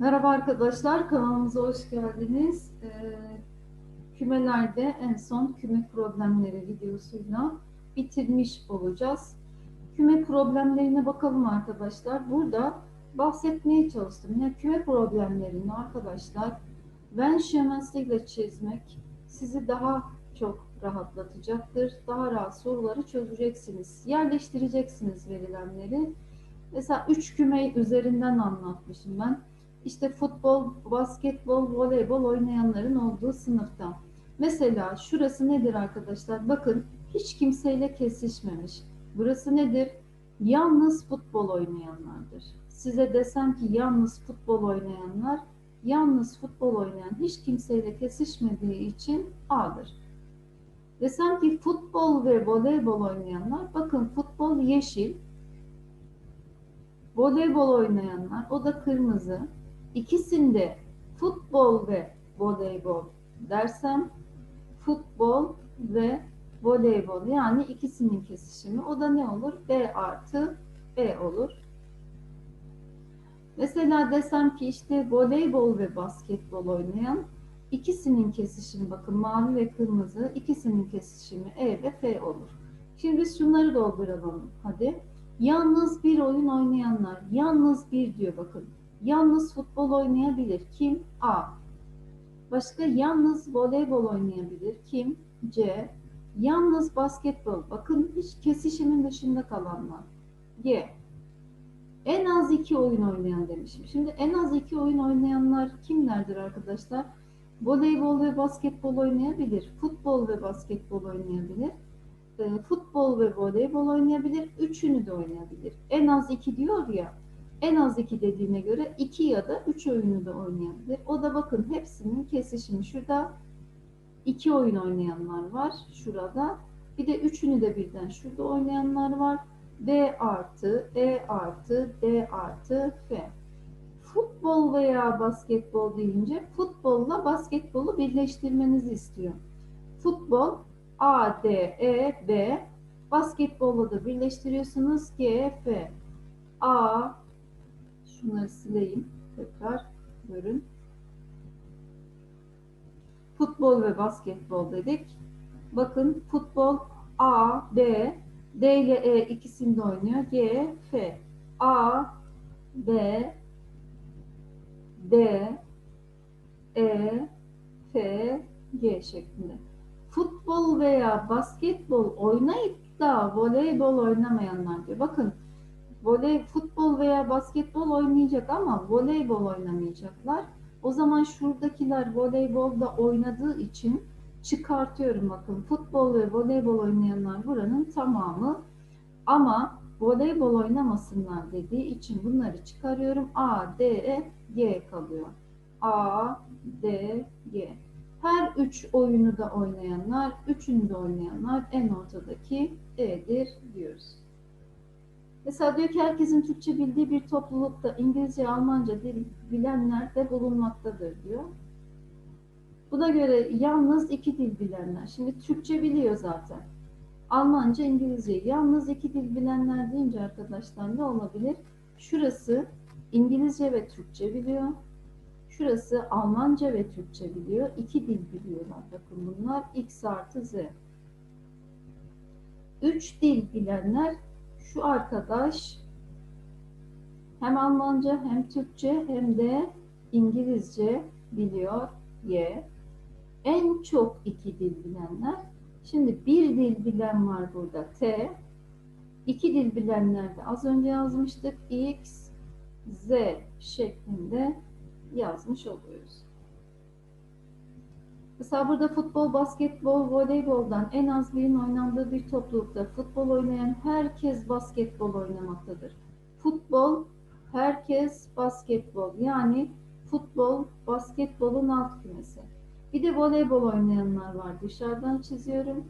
Merhaba arkadaşlar, kanalımıza hoş geldiniz. Ee, kümelerde en son küme problemleri videosuyla bitirmiş olacağız. Küme problemlerine bakalım arkadaşlar. Burada bahsetmeye çalıştım. Yine küme problemlerini arkadaşlar Venn şemasıyla çizmek sizi daha çok rahatlatacaktır. Daha rahat soruları çözeceksiniz. Yerleştireceksiniz verilenleri. Mesela üç küme üzerinden anlatmışım ben işte futbol, basketbol, voleybol oynayanların olduğu sınıfta. Mesela şurası nedir arkadaşlar? Bakın hiç kimseyle kesişmemiş. Burası nedir? Yalnız futbol oynayanlardır. Size desem ki yalnız futbol oynayanlar, yalnız futbol oynayan hiç kimseyle kesişmediği için A'dır. Desem ki futbol ve voleybol oynayanlar, bakın futbol yeşil, voleybol oynayanlar, o da kırmızı, İkisinde futbol ve voleybol dersem futbol ve voleybol yani ikisinin kesişimi o da ne olur? B artı B olur. Mesela desem ki işte voleybol ve basketbol oynayan ikisinin kesişimi bakın mavi ve kırmızı ikisinin kesişimi E ve F olur. Şimdi biz şunları dolduralım hadi. Yalnız bir oyun oynayanlar, yalnız bir diyor bakın. Yalnız futbol oynayabilir. Kim? A. Başka yalnız voleybol oynayabilir. Kim? C. Yalnız basketbol. Bakın hiç kesişimin dışında kalanlar. G. En az iki oyun oynayan demişim. Şimdi en az iki oyun oynayanlar kimlerdir arkadaşlar? Voleybol ve basketbol oynayabilir. Futbol ve basketbol oynayabilir. E, futbol ve voleybol oynayabilir. Üçünü de oynayabilir. En az iki diyor ya en az iki dediğine göre iki ya da üç oyunu da oynayabilir. O da bakın hepsinin kesişimi. Şurada iki oyun oynayanlar var. Şurada. Bir de üçünü de birden şurada oynayanlar var. B artı, E artı, D artı, F. Futbol veya basketbol deyince futbolla basketbolu birleştirmenizi istiyor. Futbol A, D, E, B. Basketbolla da birleştiriyorsunuz. G, F. A, Şunları sileyim. Tekrar görün. Futbol ve basketbol dedik. Bakın futbol A, B, D ile E ikisinde oynuyor. G, F. A, B, D, E, F, G şeklinde. Futbol veya basketbol oynayıp da voleybol oynamayanlar diyor. Bakın voley, futbol veya basketbol oynayacak ama voleybol oynamayacaklar. O zaman şuradakiler voleybolda oynadığı için çıkartıyorum bakın. Futbol ve voleybol oynayanlar buranın tamamı. Ama voleybol oynamasınlar dediği için bunları çıkarıyorum. A, D, E, G kalıyor. A, D, G. Her üç oyunu da oynayanlar, üçünü de oynayanlar en ortadaki E'dir diyoruz. Mesela diyor ki herkesin Türkçe bildiği bir toplulukta İngilizce, Almanca dil bilenler de bulunmaktadır diyor. Buna göre yalnız iki dil bilenler. Şimdi Türkçe biliyor zaten. Almanca, İngilizce. Yalnız iki dil bilenler deyince arkadaşlar ne olabilir? Şurası İngilizce ve Türkçe biliyor. Şurası Almanca ve Türkçe biliyor. İki dil biliyorlar. Bakın bunlar X artı Z. Üç dil bilenler şu arkadaş hem Almanca hem Türkçe hem de İngilizce biliyor Y. En çok iki dil bilenler. Şimdi bir dil bilen var burada T. İki dil bilenler de az önce yazmıştık. X, Z şeklinde yazmış oluyoruz. Mesela burada futbol, basketbol, voleyboldan en az birinin oynandığı bir toplulukta futbol oynayan herkes basketbol oynamaktadır. Futbol, herkes basketbol. Yani futbol, basketbolun alt kümesi. Bir de voleybol oynayanlar var. Dışarıdan çiziyorum.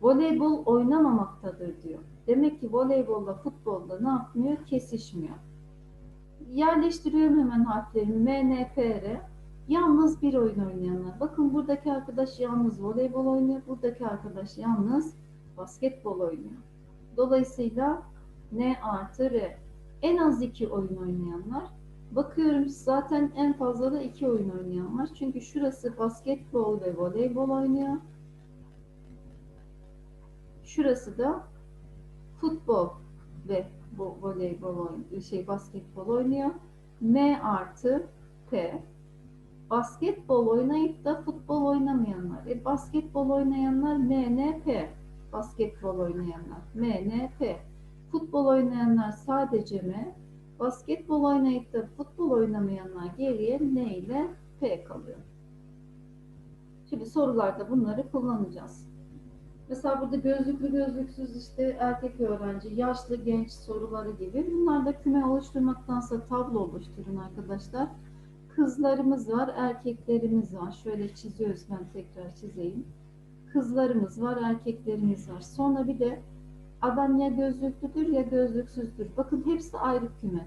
Voleybol oynamamaktadır diyor. Demek ki voleybolla futbolda ne yapmıyor? Kesişmiyor. Yerleştiriyorum hemen harflerimi. M. Yalnız bir oyun oynayanlar. Bakın buradaki arkadaş yalnız voleybol oynuyor. Buradaki arkadaş yalnız basketbol oynuyor. Dolayısıyla N artı R. En az iki oyun oynayanlar. Bakıyorum zaten en fazla da iki oyun oynayan var. Çünkü şurası basketbol ve voleybol oynuyor. Şurası da futbol ve voleybol oynuyor, şey basketbol oynuyor. M artı P. Basketbol oynayıp da futbol oynamayanlar. E, basketbol oynayanlar MNP. Basketbol oynayanlar MNP. Futbol oynayanlar sadece M. Basketbol oynayıp da futbol oynamayanlar geriye N ile P kalıyor. Şimdi sorularda bunları kullanacağız. Mesela burada gözlüklü gözlüksüz işte erkek öğrenci, yaşlı genç soruları gibi. Bunlar da küme oluşturmaktansa tablo oluşturun arkadaşlar. Kızlarımız var, erkeklerimiz var. Şöyle çiziyoruz ben tekrar çizeyim. Kızlarımız var, erkeklerimiz var. Sonra bir de adam ya gözlüklüdür ya gözlüksüzdür. Bakın hepsi ayrı küme.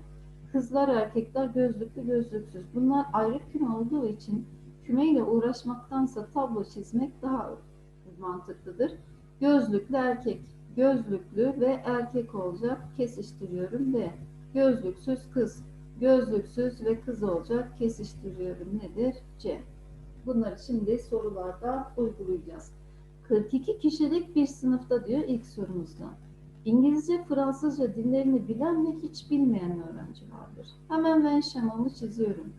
Kızlar, erkekler gözlüklü, gözlüksüz. Bunlar ayrı küme olduğu için kümeyle uğraşmaktansa tablo çizmek daha mantıklıdır. Gözlüklü erkek, gözlüklü ve erkek olacak. Kesiştiriyorum ve gözlüksüz kız, gözlüksüz ve kız olacak. Kesiştiriyorum nedir? C. Bunları şimdi sorularda uygulayacağız. 42 kişilik bir sınıfta diyor ilk sorumuzda. İngilizce, Fransızca dillerini bilen ve hiç bilmeyen öğrenci vardır. Hemen ben şemamı çiziyorum.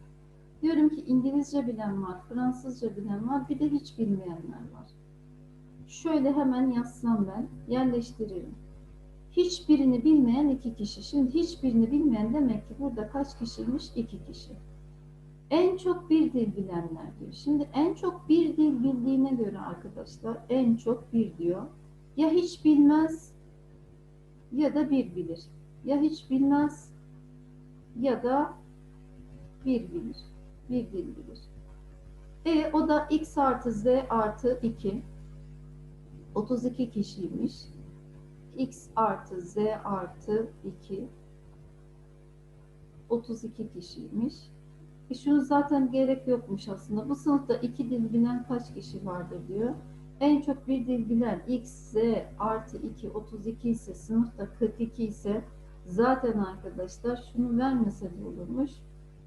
Diyorum ki İngilizce bilen var, Fransızca bilen var, bir de hiç bilmeyenler var. Şöyle hemen yazsam ben, yerleştiririm. Hiçbirini bilmeyen iki kişi. Şimdi hiçbirini bilmeyen demek ki burada kaç kişiymiş? İki kişi. En çok bir dil bilenler diyor. Şimdi en çok bir dil bildiğine göre arkadaşlar en çok bir diyor. Ya hiç bilmez ya da bir bilir. Ya hiç bilmez ya da bir bilir. Bir dil bilir. E o da x artı z artı 2. 32 kişiymiş. X artı z artı 2. 32 kişiymiş. E şunu zaten gerek yokmuş aslında. Bu sınıfta iki dil bilen kaç kişi vardır diyor. En çok bir dil bilen x, z artı 2, 32 ise sınıfta 42 ise zaten arkadaşlar şunu vermese de olurmuş.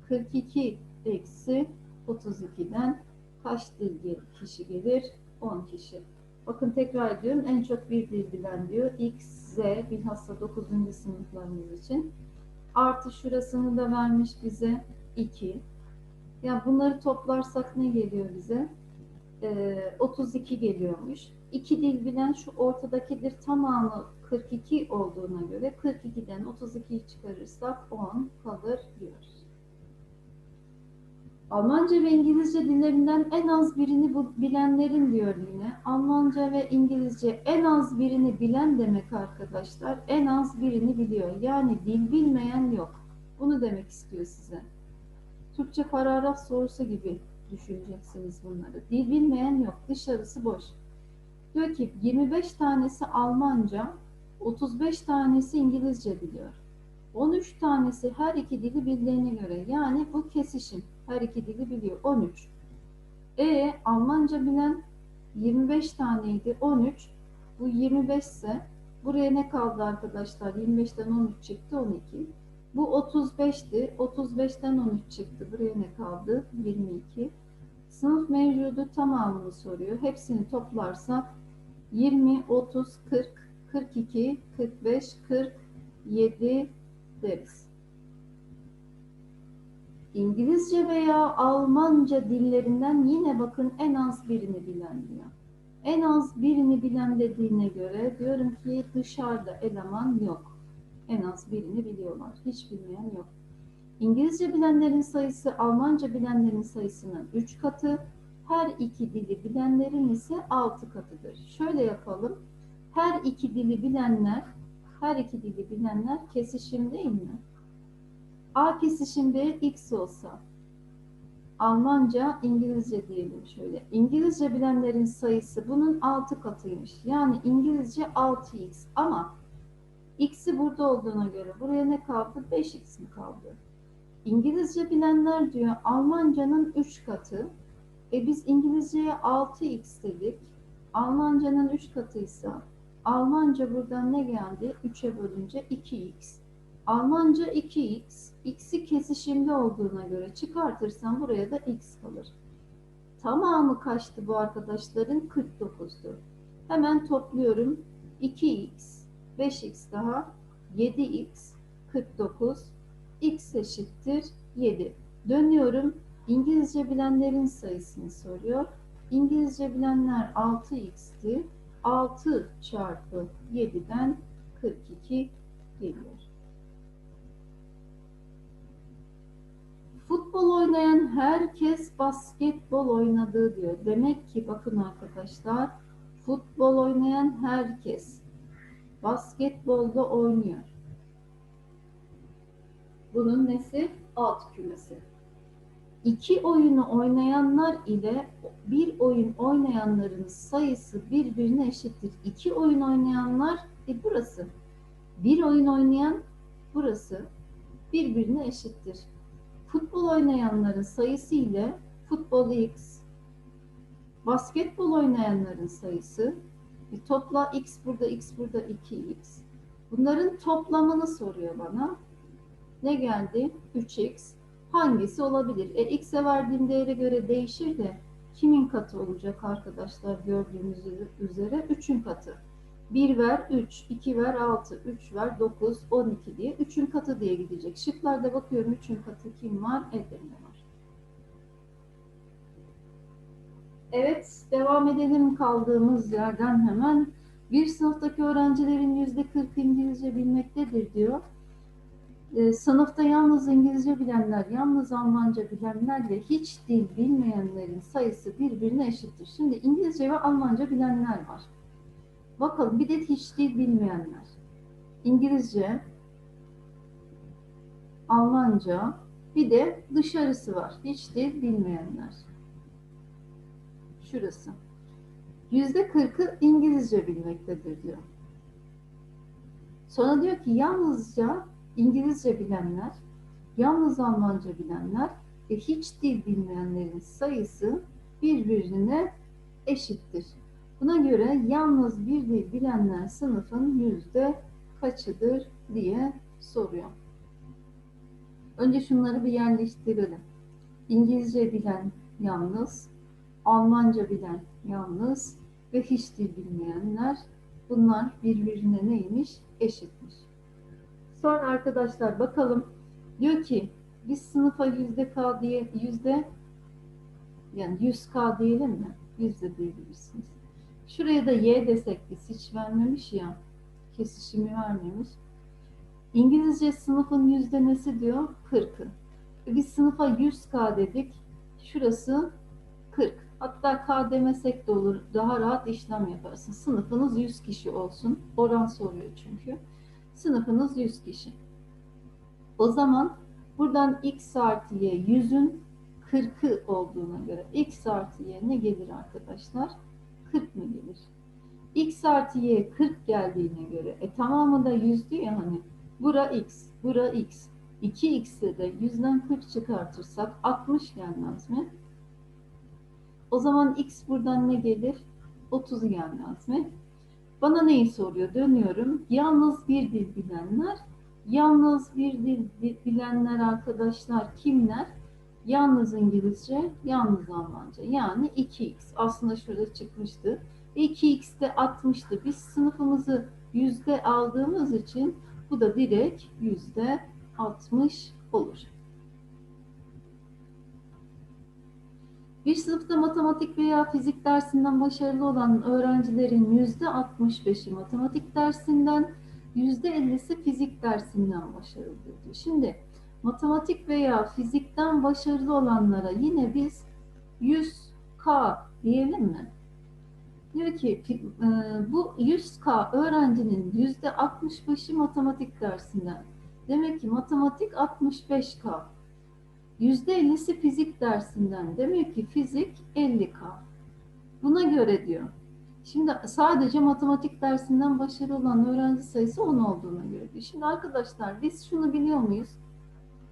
42 eksi 32'den kaç dil kişi gelir? 10 kişi. Bakın tekrar ediyorum. En çok bir dil bilen diyor. X, Z bilhassa 9. sınıflarımız için. Artı şurasını da vermiş bize 2. Yani bunları toplarsak ne geliyor bize? Ee, 32 geliyormuş. 2 dil bilen şu ortadakidir tamamı 42 olduğuna göre 42'den 32'yi çıkarırsak 10 kalır diyoruz. Almanca ve İngilizce dillerinden en az birini bilenlerin diyor yine. Almanca ve İngilizce en az birini bilen demek arkadaşlar. En az birini biliyor. Yani dil bilmeyen yok. Bunu demek istiyor size. Türkçe paragraf sorusu gibi düşüneceksiniz bunları. Dil bilmeyen yok. Dışarısı boş. Diyor ki 25 tanesi Almanca, 35 tanesi İngilizce biliyor. 13 tanesi her iki dili bildiğine göre yani bu kesişim her iki dili biliyor 13. E Almanca bilen 25 taneydi 13. Bu 25 ise buraya ne kaldı arkadaşlar? 25'ten 13 çıktı 12. Bu 35'ti. 35'ten 13 çıktı. Buraya ne kaldı? 22. Sınıf mevcudu tamamını soruyor. Hepsini toplarsak 20, 30, 40, 42, 45, 47 deriz. İngilizce veya Almanca dillerinden yine bakın en az birini bilen diyor. En az birini bilen dediğine göre diyorum ki dışarıda eleman yok. En az birini biliyorlar. Hiç bilmeyen yok. İngilizce bilenlerin sayısı Almanca bilenlerin sayısının 3 katı. Her iki dili bilenlerin ise 6 katıdır. Şöyle yapalım. Her iki dili bilenler, her iki dili bilenler kesişim değil mi? A kesişimde X olsa, Almanca, İngilizce diyelim şöyle. İngilizce bilenlerin sayısı bunun 6 katıymış. Yani İngilizce 6x ama x'i burada olduğuna göre buraya ne kaldı? 5x mi kaldı? İngilizce bilenler diyor Almanca'nın 3 katı. E biz İngilizceye 6x dedik. Almanca'nın 3 katıysa Almanca buradan ne geldi? 3'e bölünce 2x. Almanca 2x, x'i kesişimli olduğuna göre çıkartırsam buraya da x kalır. Tamamı kaçtı bu arkadaşların? 49'du. Hemen topluyorum. 2x, 5x daha 7x, 49, x eşittir 7. Dönüyorum. İngilizce bilenlerin sayısını soruyor. İngilizce bilenler 6x'ti. 6 çarpı 7'den 42 geliyor. Futbol oynayan herkes basketbol oynadığı diyor. Demek ki bakın arkadaşlar futbol oynayan herkes basketbolda oynuyor. Bunun nesi? Alt kümesi. İki oyunu oynayanlar ile bir oyun oynayanların sayısı birbirine eşittir. İki oyun oynayanlar e burası. Bir oyun oynayan burası birbirine eşittir. Futbol oynayanların sayısı ile futbol x, basketbol oynayanların sayısı e topla x burada x burada 2x. Bunların toplamını soruyor bana. Ne geldi? 3x. Hangisi olabilir? E, x'e verdiğim değere göre değişir de kimin katı olacak arkadaşlar gördüğünüz üzere 3'ün katı. 1 ver 3, 2 ver 6, 3 ver 9, 12 diye 3'ün katı diye gidecek. Şıklarda bakıyorum 3'ün katı kim var? Edirne var. Evet, devam edelim kaldığımız yerden hemen. Bir sınıftaki öğrencilerin %40 İngilizce bilmektedir diyor. Ee, sınıfta yalnız İngilizce bilenler, yalnız Almanca bilenler ve hiç dil bilmeyenlerin sayısı birbirine eşittir. Şimdi İngilizce ve Almanca bilenler var. Bakalım bir de hiç dil bilmeyenler. İngilizce, Almanca, bir de dışarısı var. Hiç dil bilmeyenler. Şurası. Yüzde kırkı İngilizce bilmektedir diyor. Sonra diyor ki yalnızca İngilizce bilenler, yalnız Almanca bilenler ve hiç dil bilmeyenlerin sayısı birbirine eşittir. Buna göre yalnız bir dil bilenler sınıfın yüzde kaçıdır diye soruyor. Önce şunları bir yerleştirelim. İngilizce bilen yalnız, Almanca bilen yalnız ve hiç dil bilmeyenler bunlar birbirine neymiş? Eşitmiş. Sonra arkadaşlar bakalım diyor ki biz sınıfa yüzde k diye yüzde yani 100k diyelim mi? Yüzde diyebilirsiniz. Şuraya da y desek biz hiç vermemiş ya. Kesişimi vermemiş. İngilizce sınıfın yüzde nesi diyor? 40'ı. E biz sınıfa 100k dedik. Şurası 40. Hatta k demesek de olur. Daha rahat işlem yaparsın. Sınıfınız 100 kişi olsun. Oran soruyor çünkü. Sınıfınız 100 kişi. O zaman buradan x artı y 100'ün 40'ı olduğuna göre x artı y ne gelir arkadaşlar? 40 mı gelir? x artı y 40 geldiğine göre e tamamı da 100 diyor ya hani bura x, bura x. 2x'e de 100'den 40 çıkartırsak 60 gelmez mi? O zaman x buradan ne gelir? 30 gelmez mi? Bana neyi soruyor? Dönüyorum. Yalnız bir dil bilenler. Yalnız bir dil bilenler arkadaşlar kimler? Yalnız İngilizce, yalnız Almanca. Yani 2x. Aslında şurada çıkmıştı. 2x de 60'tı. Biz sınıfımızı yüzde aldığımız için bu da direkt yüzde 60 olur. Bir sınıfta matematik veya fizik dersinden başarılı olan öğrencilerin yüzde 65'i matematik dersinden, yüzde 50'si fizik dersinden başarılıdır. Şimdi matematik veya fizikten başarılı olanlara yine biz 100K diyelim mi? Diyor ki bu 100K öğrencinin yüzde 65'i matematik dersinden. Demek ki matematik 65K. %50'si fizik dersinden. Demek ki fizik 50K. Buna göre diyor. Şimdi sadece matematik dersinden başarılı olan öğrenci sayısı 10 olduğuna göre. Şimdi arkadaşlar biz şunu biliyor muyuz?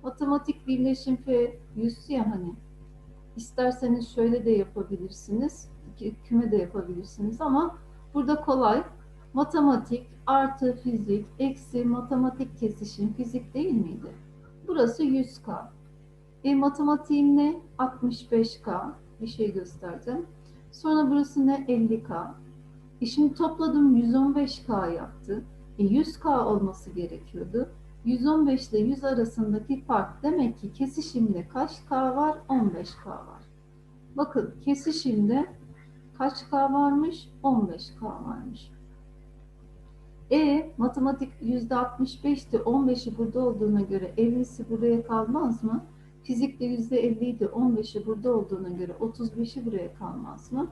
Matematik birleşim F 100 ya hani. İsterseniz şöyle de yapabilirsiniz. Küme de yapabilirsiniz ama burada kolay. Matematik artı fizik eksi matematik kesişim fizik değil miydi? Burası 100K. E, matematiğim ne? 65K. Bir şey göstereceğim. Sonra burası ne? 50K. E şimdi topladım 115K yaptı. E 100K olması gerekiyordu. 115 ile 100 arasındaki fark demek ki kesişimde kaç K var? 15K var. Bakın kesişimde kaç K varmış? 15K varmış. E matematik %65'ti 15'i burada olduğuna göre 50'si buraya kalmaz mı? Fizikte %50 idi 15'i burada olduğuna göre 35'i buraya kalmaz mı?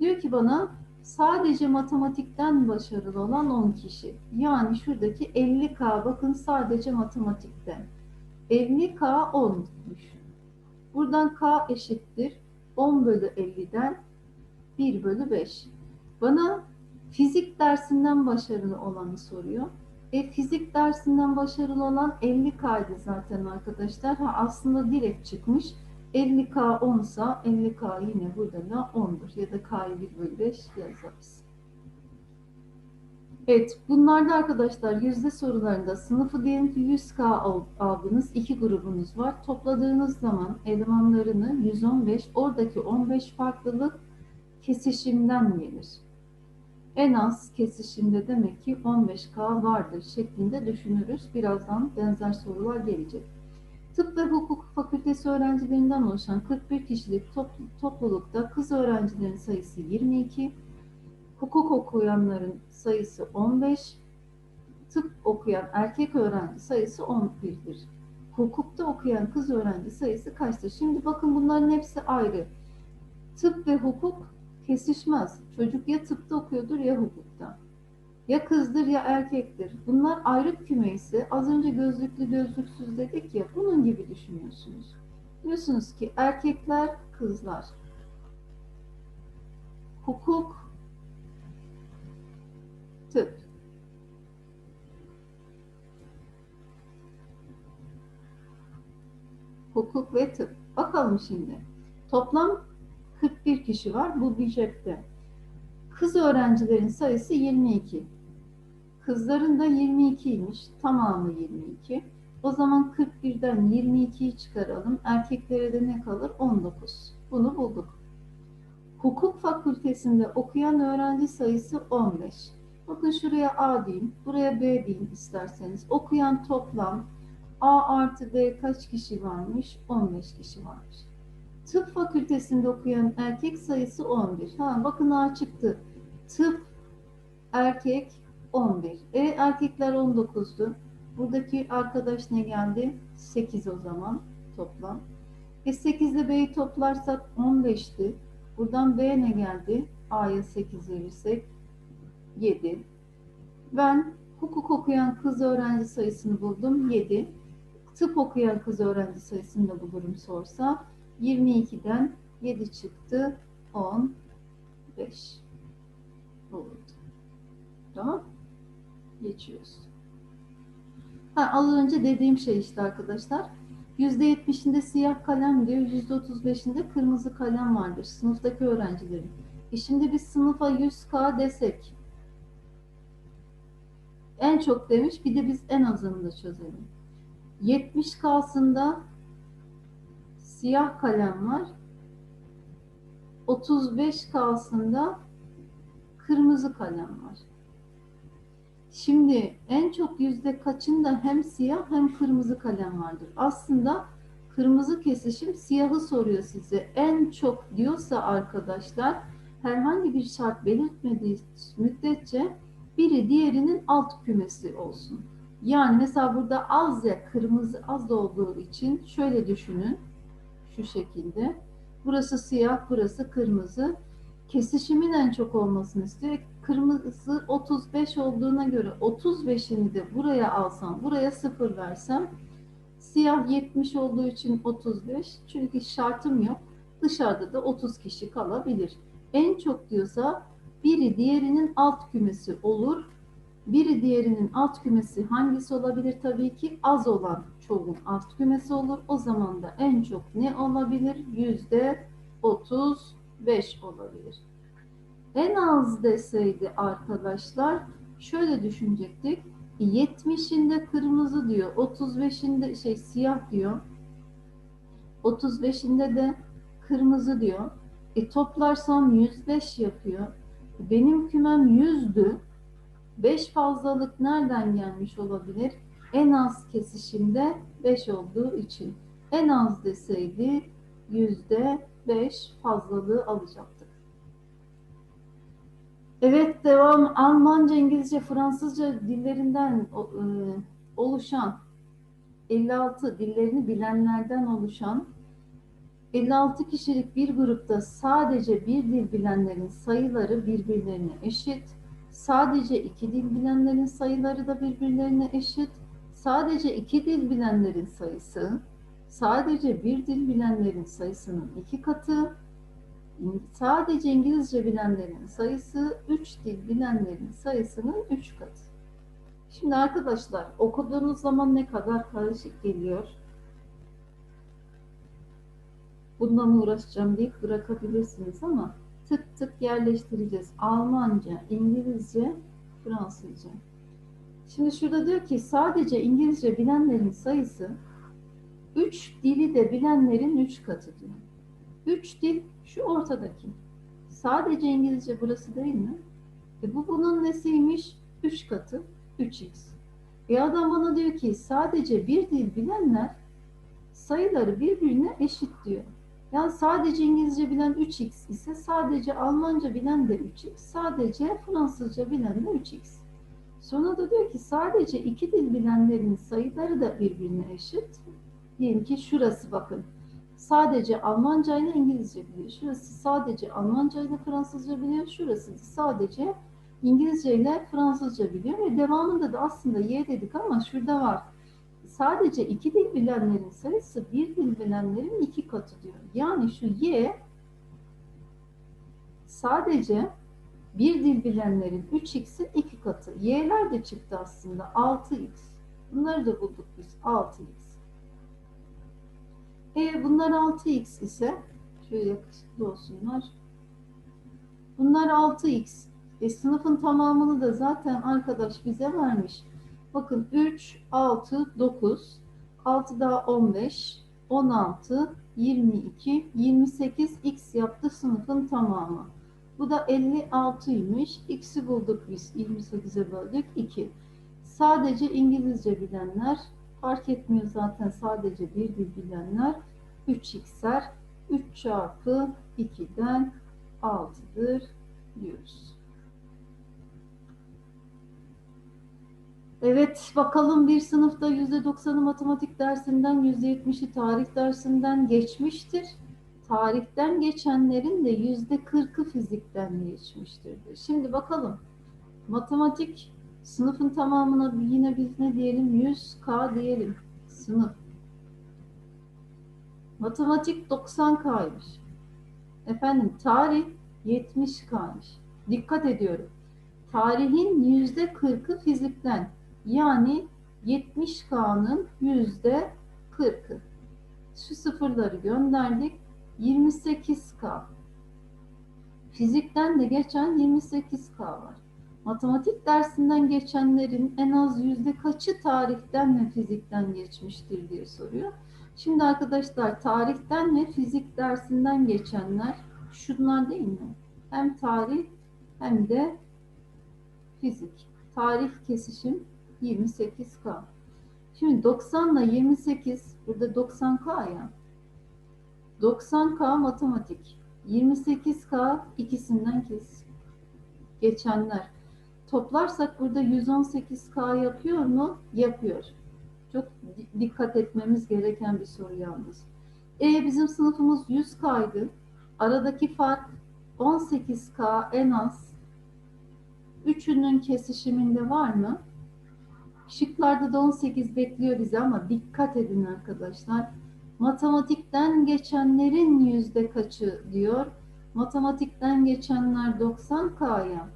Diyor ki bana sadece matematikten başarılı olan 10 kişi. Yani şuradaki 50K bakın sadece matematikten. 50K 10'muş. Buradan K eşittir 10 bölü 50'den 1 bölü 5. Bana fizik dersinden başarılı olanı soruyor. E, fizik dersinden başarılı olan 50K'ydı zaten arkadaşlar. Ha, aslında direkt çıkmış. 50K 10 sa 50K yine burada da 10'dur. Ya da K'yı 1 bölü 5 yazarız. Evet, bunlarda arkadaşlar yüzde sorularında sınıfı diyelim ki 100K al- aldınız. iki grubunuz var. Topladığınız zaman elemanlarını 115, oradaki 15 farklılık kesişimden gelir. En az kesişimde demek ki 15K vardır şeklinde düşünürüz. Birazdan benzer sorular gelecek. Tıp ve hukuk fakültesi öğrencilerinden oluşan 41 kişilik top- toplulukta kız öğrencilerin sayısı 22, hukuk okuyanların sayısı 15, tıp okuyan erkek öğrenci sayısı 11'dir. Hukukta okuyan kız öğrenci sayısı kaçtır? Şimdi bakın bunların hepsi ayrı. Tıp ve hukuk kesişmez. Çocuk ya tıpta okuyordur ya hukukta. Ya kızdır ya erkektir. Bunlar ayrı küme ise az önce gözlüklü gözlüksüz dedik ya bunun gibi düşünüyorsunuz. Diyorsunuz ki erkekler kızlar. Hukuk tıp. Hukuk ve tıp. Bakalım şimdi. Toplam 41 kişi var bu bir cepte. Kız öğrencilerin sayısı 22. Kızların da 22'ymiş. Tamamı 22. O zaman 41'den 22'yi çıkaralım. Erkeklere de ne kalır? 19. Bunu bulduk. Hukuk fakültesinde okuyan öğrenci sayısı 15. Bakın şuraya A diyeyim, buraya B diyeyim isterseniz. Okuyan toplam A artı B kaç kişi varmış? 15 kişi varmış. Tıp fakültesinde okuyan erkek sayısı 11. Ha, bakın A çıktı. Tıp erkek 11. E erkekler 19'du. Buradaki arkadaş ne geldi? 8 o zaman toplam. E 8 ile B'yi toplarsak 15'ti. Buradan B ne geldi? A'ya 8 verirsek 7. Ben hukuk okuyan kız öğrenci sayısını buldum 7. Tıp okuyan kız öğrenci sayısını da bulurum sorsa 22'den 7 çıktı 15 oldu. Tamam. Geçiyoruz. Ha, az önce dediğim şey işte arkadaşlar. %70'inde siyah kalem diyor, %35'inde kırmızı kalem vardır sınıftaki öğrencilerin. E şimdi biz sınıfa 100K desek en çok demiş bir de biz en azını da çözelim. 70K'sında siyah kalem var. 35K'sında kırmızı kalem var. Şimdi en çok yüzde kaçında hem siyah hem kırmızı kalem vardır. Aslında kırmızı kesişim siyahı soruyor size. En çok diyorsa arkadaşlar herhangi bir şart belirtmediği müddetçe biri diğerinin alt kümesi olsun. Yani mesela burada az ya kırmızı az olduğu için şöyle düşünün. Şu şekilde. Burası siyah, burası kırmızı. Kesişimin en çok olmasını istiyor. Kırmızı 35 olduğuna göre 35'ini de buraya alsam, buraya 0 versem siyah 70 olduğu için 35. Çünkü şartım yok. Dışarıda da 30 kişi kalabilir. En çok diyorsa biri diğerinin alt kümesi olur. Biri diğerinin alt kümesi hangisi olabilir? Tabii ki az olan çoğun alt kümesi olur. O zaman da en çok ne olabilir? Yüzde 35 olabilir. En az deseydi arkadaşlar şöyle düşünecektik. 70'inde kırmızı diyor. 35'inde şey siyah diyor. 35'inde de kırmızı diyor. E toplarsam 105 yapıyor. Benim kümem 100'dü. 5 fazlalık nereden gelmiş olabilir? En az kesişimde 5 olduğu için. En az deseydi yüzde 5 fazlalığı alacaktık. Evet devam. Almanca, İngilizce, Fransızca dillerinden e, oluşan 56 dillerini bilenlerden oluşan 56 kişilik bir grupta sadece bir dil bilenlerin sayıları birbirlerine eşit. Sadece iki dil bilenlerin sayıları da birbirlerine eşit. Sadece iki dil bilenlerin sayısı sadece bir dil bilenlerin sayısının iki katı. Sadece İngilizce bilenlerin sayısı üç dil bilenlerin sayısının üç katı. Şimdi arkadaşlar okuduğunuz zaman ne kadar karışık geliyor? Bununla mı uğraşacağım deyip bırakabilirsiniz ama tık tık yerleştireceğiz. Almanca, İngilizce, Fransızca. Şimdi şurada diyor ki sadece İngilizce bilenlerin sayısı 3 dili de bilenlerin 3 katı diyor. 3 dil şu ortadaki. Sadece İngilizce burası değil mi? E bu bunun nesiymiş? 3 katı 3x. E adam bana diyor ki sadece bir dil bilenler sayıları birbirine eşit diyor. Yani sadece İngilizce bilen 3x ise sadece Almanca bilen de 3x, sadece Fransızca bilen de 3x. Sonra da diyor ki sadece iki dil bilenlerin sayıları da birbirine eşit. Diyelim ki şurası bakın. Sadece Almanca ile İngilizce biliyor. Şurası sadece Almanca ile Fransızca biliyor. Şurası sadece İngilizce ile Fransızca biliyor. Ve devamında da aslında Y dedik ama şurada var. Sadece iki dil bilenlerin sayısı bir dil bilenlerin iki katı diyor. Yani şu Y sadece bir dil bilenlerin 3x'in iki katı. Y'ler de çıktı aslında 6x. Bunları da bulduk biz 6x. E bunlar 6x ise şöyle yakışıklı olsunlar. Bunlar 6x. E sınıfın tamamını da zaten arkadaş bize vermiş. Bakın 3, 6, 9, 6 daha 15, 16, 22, 28 x yaptı sınıfın tamamı. Bu da 56'ymış. X'i bulduk biz. 28'e böldük. 2. Sadece İngilizce bilenler fark etmiyor zaten sadece bir dil bilenler 3x'er 3 çarpı 2'den 6'dır diyoruz. Evet bakalım bir sınıfta %90'ı matematik dersinden %70'i tarih dersinden geçmiştir. Tarihten geçenlerin de %40'ı fizikten geçmiştir. Şimdi bakalım matematik sınıfın tamamına yine biz ne diyelim 100K diyelim sınıf. Matematik 90K'ymış. Efendim tarih 70K'ymış. Dikkat ediyorum. Tarihin yüzde 40'ı fizikten. Yani 70K'nın yüzde 40'ı. Şu sıfırları gönderdik. 28K. Fizikten de geçen 28K var. Matematik dersinden geçenlerin en az yüzde kaçı tarihten ve fizikten geçmiştir diye soruyor. Şimdi arkadaşlar tarihten ve fizik dersinden geçenler şunlar değil mi? Hem tarih hem de fizik. Tarih kesişim 28K. Şimdi 90 ile 28 burada 90K ya. 90K matematik. 28K ikisinden kes. Geçenler. Toplarsak burada 118K yapıyor mu? Yapıyor. Çok dikkat etmemiz gereken bir soru yalnız. E bizim sınıfımız 100K'ydı. Aradaki fark 18K en az. Üçünün kesişiminde var mı? Şıklarda da 18 bekliyor bizi ama dikkat edin arkadaşlar. Matematikten geçenlerin yüzde kaçı diyor. Matematikten geçenler 90K'ya.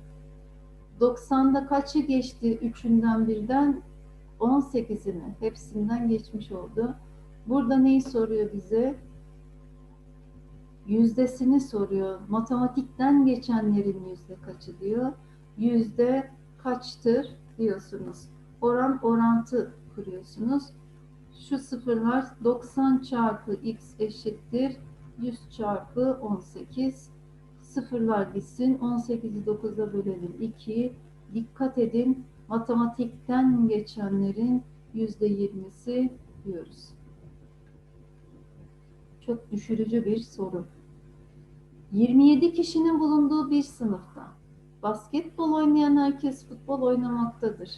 90'da kaçı geçti üçünden birden? 18'ini. Hepsinden geçmiş oldu. Burada neyi soruyor bize? Yüzdesini soruyor. Matematikten geçenlerin yüzde kaçı diyor. Yüzde kaçtır diyorsunuz. oran orantı kuruyorsunuz. Şu sıfırlar 90 çarpı x eşittir 100 çarpı 18. Sıfırlar gitsin. 18'i 9'a bölelim 2. Dikkat edin matematikten geçenlerin %20'si diyoruz. Çok düşürücü bir soru. 27 kişinin bulunduğu bir sınıfta basketbol oynayan herkes futbol oynamaktadır.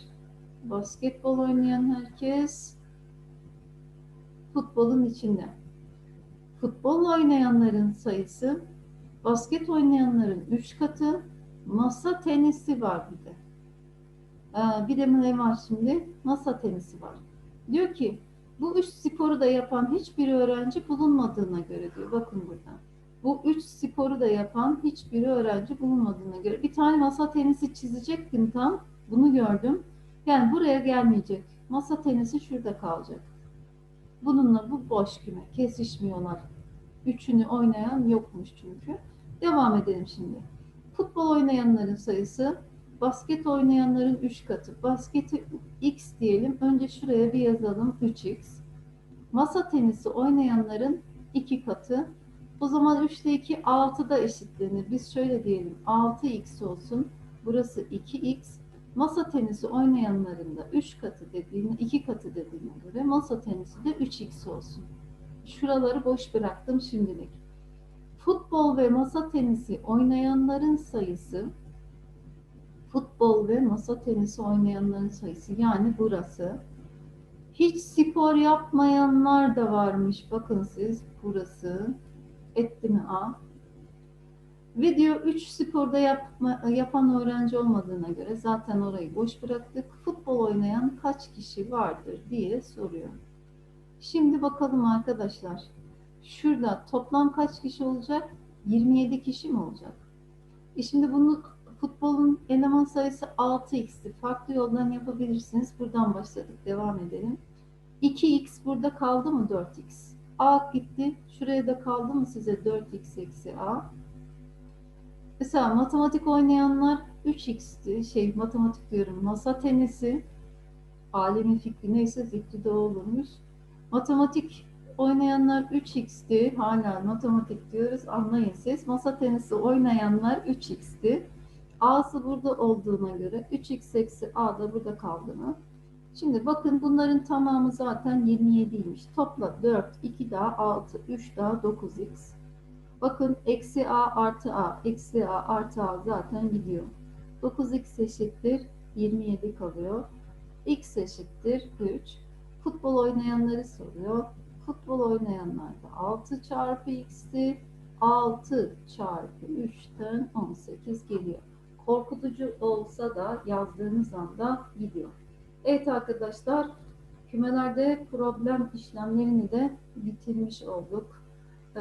Basketbol oynayan herkes futbolun içinde. Futbol oynayanların sayısı basket oynayanların 3 katı, masa tenisi var bir de. Ee, bir de ne var şimdi? Masa tenisi var. Diyor ki bu üç sporu da yapan hiçbir öğrenci bulunmadığına göre diyor. Bakın burada. Bu üç sporu da yapan hiçbir öğrenci bulunmadığına göre. Bir tane masa tenisi çizecektim tam. Bunu gördüm. Yani buraya gelmeyecek. Masa tenisi şurada kalacak. Bununla bu boş küme. Kesişmiyorlar. Üçünü oynayan yokmuş çünkü. Devam edelim şimdi. Futbol oynayanların sayısı basket oynayanların 3 katı. Basketi x diyelim. Önce şuraya bir yazalım 3x. Masa tenisi oynayanların 2 katı. O zaman 3 ile 2 6'da eşitlenir. Biz şöyle diyelim 6x olsun. Burası 2x. Masa tenisi oynayanların da 3 katı dediğine, 2 katı dediğine göre masa tenisi de 3x olsun. Şuraları boş bıraktım şimdilik. Futbol ve masa tenisi oynayanların sayısı futbol ve masa tenisi oynayanların sayısı yani burası. Hiç spor yapmayanlar da varmış. Bakın siz burası. Etti mi A? Ve diyor 3 sporda yapma, yapan öğrenci olmadığına göre zaten orayı boş bıraktık. Futbol oynayan kaç kişi vardır diye soruyor. Şimdi bakalım arkadaşlar. Şurada toplam kaç kişi olacak? 27 kişi mi olacak? E şimdi bunu futbolun eleman sayısı 6x'ti. Farklı yoldan yapabilirsiniz. Buradan başladık. Devam edelim. 2x burada kaldı mı 4x? A gitti. Şuraya da kaldı mı size 4x eksi a? Mesela matematik oynayanlar 3x'ti. Şey matematik diyorum. Masa tenisi. Alemin fikri neyse zikri de olurmuş. Matematik oynayanlar 3x'ti. Hala matematik diyoruz. Anlayın siz. Masa tenisi oynayanlar 3x'ti. A'sı burada olduğuna göre 3x eksi A da burada kaldı mı? Şimdi bakın bunların tamamı zaten 27'ymiş. Topla 4, 2 daha 6, 3 daha 9x. Bakın eksi A artı A, eksi A artı A zaten gidiyor. 9x eşittir 27 kalıyor. x eşittir 3. Futbol oynayanları soruyor. Futbol oynayanlarda 6 çarpı x'ti. 6 çarpı 3'ten 18 geliyor. Korkutucu olsa da yazdığınız anda gidiyor. Evet arkadaşlar kümelerde problem işlemlerini de bitirmiş olduk. Ee,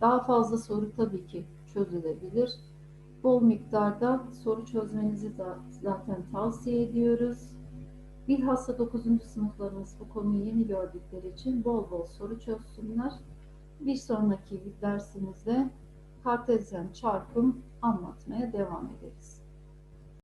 daha fazla soru tabii ki çözülebilir. Bol miktarda soru çözmenizi de zaten tavsiye ediyoruz. Bilhassa 9. sınıflarımız bu konuyu yeni gördükleri için bol bol soru çözsünler. Bir sonraki dersimizde kartezyen çarpım anlatmaya devam ederiz.